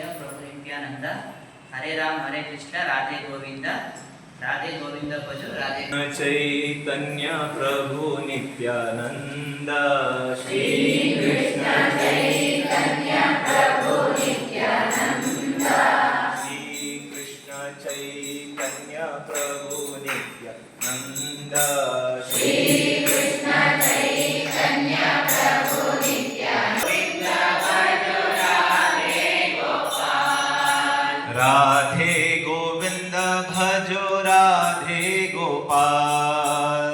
ಗುರುದೇವ ಪ್ರಭು ನಿತ್ಯಾನಂದ ಹರೇ ರಾಮ್ ಹರೇ ಕೃಷ್ಣ ರಾಧೆ ಗೋವಿಂದ ರಾಧೆ ಗೋವಿಂದ ಭಜು ರಾಧೆ ಚೈತನ್ಯ ಪ್ರಭು ನಿತ್ಯಾನಂದ. ಶ್ರೀ ಕೃಷ್ಣ ಚೈತನ್ಯ ಪ್ರಭು ನಿತ್ಯಾನಂದ. ಶ್ರೀ ಕೃಷ್ಣ ಚೈತನ್ಯ ಪ್ರಭು ನಿತ್ಯಾನಂದ. राधे गोपाल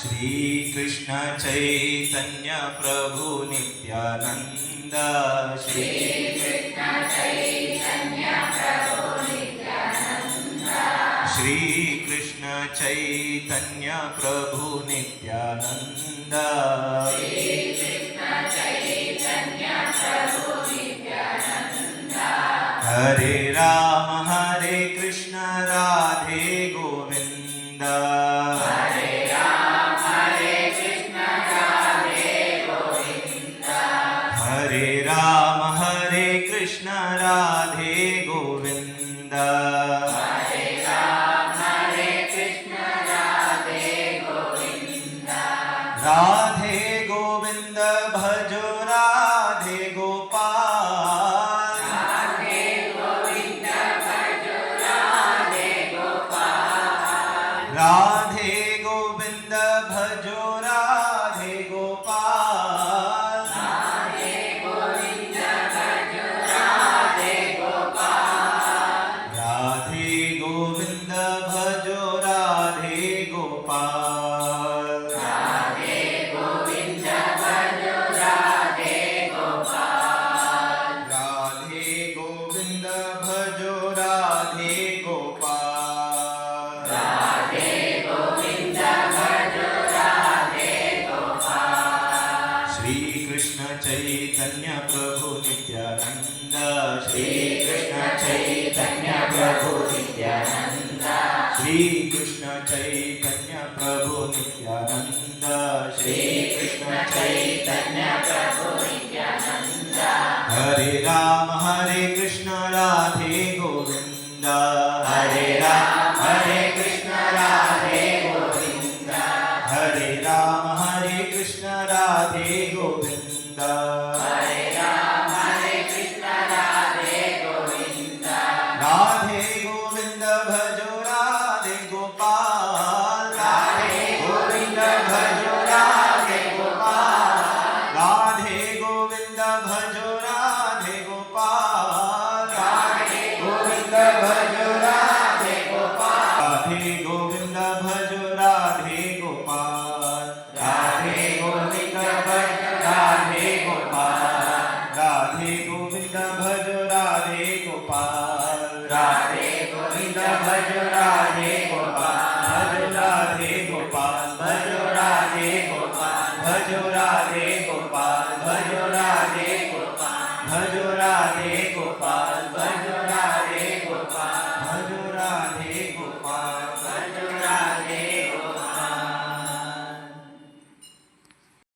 श्रीकृष्ण चैतन्य प्रभु नित्यानन्द श्री श्रीकृष्ण चैतन्य प्रभु नित्यानन्द हरे राम हरे कृष्ण राधे गोविंद। हरे राम हरे कृष्ण राधे गोविंद। हरे राम हरे कृष्ण राधे गोविंद। हरे राम हरे कृष्ण राधे गोविंद। राधे गोविंद भजो चैतन्य प्रभु नित्यानंद श्री कृष्ण चैतन्य प्रभु नित्यानंद श्री कृष्ण चैतन्य प्रभु नित्यानंद श्री कृष्ण चैतन्य प्रभु नित्यानंद हरे राम हरे कृष्ण राधे गोविंद गोविंद भज राधे